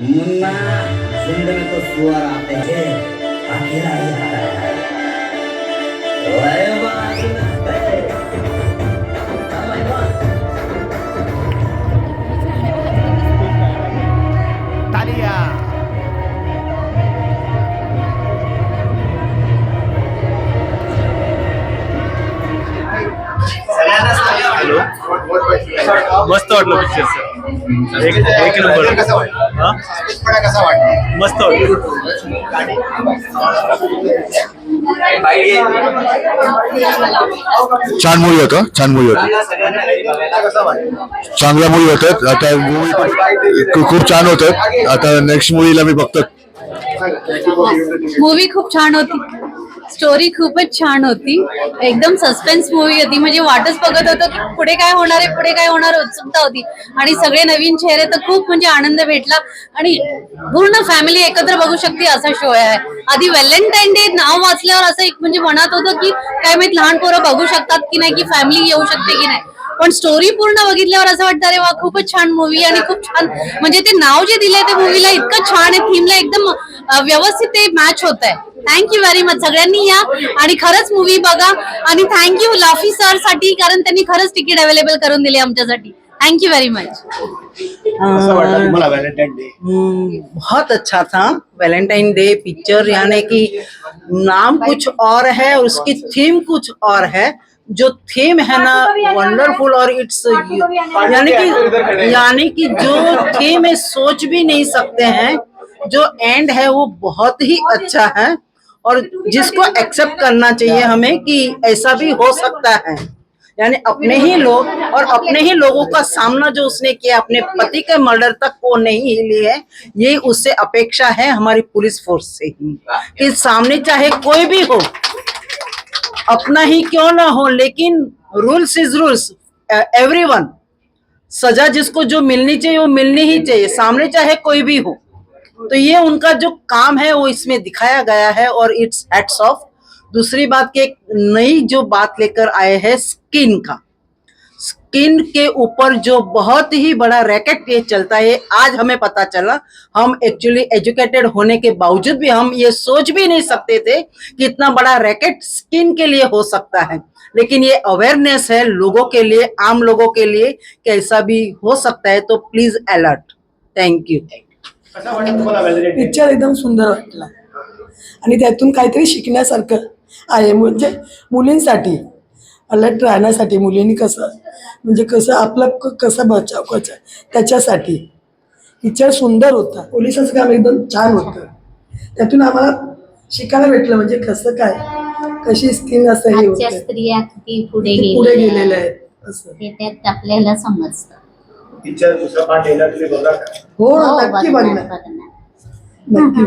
मुन्ना झुंड में तो सुअर आते हैं अकेला ही आता है ओए बात ना बे। समझ लो। तालिया हॅलो मस्त वाटलं पिक्चर एक एक हा? मस्त छान मूवी होता छान मूवी होता. चांगला मूवी होतात आता मूवी खूप छान होतात आता नेक्स्ट मूवीला मी बघतो. मूवी खूप छान होती. स्टोरी खूपच छान होती. एकदम सस्पेन्स मूवी होती. म्हणजे वाटच बघत होतो की पुढे काय होणार आहे पुढे काय होणार उत्सुकता होती. आणि सगळे नवीन चेहरे तर खूप म्हणजे आनंद भेटला. आणि पूर्ण फॅमिली एकत्र बघू शकते असा शो आहे. आधी व्हॅलेंटाईन डे नाव वाचल्यावर असं एक म्हणजे मनात होतं की काय माहीत लहान पोरं बघू शकतात की नाही की फॅमिली येऊ शकते की नाही. पण स्टोरी पूर्ण बघितल्यावर असं वाटतं अरे वा खूपच छान मूवी आणि खूप छान. म्हणजे ते नाव जे दिलंय ते मूवीला इतकं छान आहे थीमला एकदम व्यवस्थित ते मॅच होत आहे थँक्यू व्हेरी मच सगळ्यांनी या. आणि खरंच मूवी बघा. आणि थँक्यू लाफी सर साठी कारण त्यांनी खरंच तिकीट अवेलेबल करून दिले आमच्यासाठी. मच तुम्हाला व्हॅलेंटाईन डे हम्म, बहुत अच्छा था. वैलेंटाइन डे पिक्चर यानी कि नाम कुछ और है और उसकी थीम कुछ और है. जो थीम है ना वंडरफुल और इट्स यानी कि यानी कि जो थीम है सोच भी नहीं सकते हैं. जो एंड है वो बहुत ही अच्छा है और जिसको एक्सेप्ट करना चाहिए हमें कि ऐसा भी हो सकता है। यानी अपने ही लोग और अपने ही लोगों का सामना जो उसने किया अपने पति के मर्डर तक वो नहीं हिली है ये उससे अपेक्षा है हमारी पुलिस फोर्स से ही। कि सामने चाहे कोई भी हो अपना ही क्यों ना हो लेकिन रूल्स इज़ रूल्स एवरीवन सजा जिसको जो मिलनी चाहिए वो मिलनी ही चाहिए। सामने चाहे कोई भी हो। तो ये उनका जो काम है, वो इसमें दिखाया गया है और इट्स हेड्स ऑफ़ दूसरी बात की एक नई जो बात लेकर आए हैं स्किन का। स्किन के ऊपर जो बहुत ही बड़ा रैकेट ये चलता है आज हमें पता चला। हम एक्चुअली एजुकेटेड होने के बावजूद भी हम ये सोच भी नहीं सकते थे कि इतना बड़ा रैकेट स्किन के लिए हो सकता है। लेकिन ये अवेयरनेस है लोगों के लिए, आम लोगों के लिए कि ऐसा भी हो सकता है तो प्लीज़ अलर्ट थैंक यू कसा पिक्चर एकदम सुंदर वाटला. आणि त्यातून काहीतरी शिकण्यासारखं आहे. म्हणजे मुलींसाठी अलर्ट राहण्यासाठी मुलींनी कसं म्हणजे कसं आपलं कसं बचाव करायचं त्याच्यासाठी पिक्चर सुंदर होता. पोलिसांचं काम एकदम छान होतं. त्यातून आम्हाला शिकायला भेटलं म्हणजे कसं काय कशी स्किन असं हे स्त्रिया किती पुढे पुढे गेलेल्या गेलेले आहेत. असं. ते त्यात आपल्याला समजतं. पिक्चर दुसरा पार्ट येणार के बघा का हो हो, नक्की बघणार. नक्की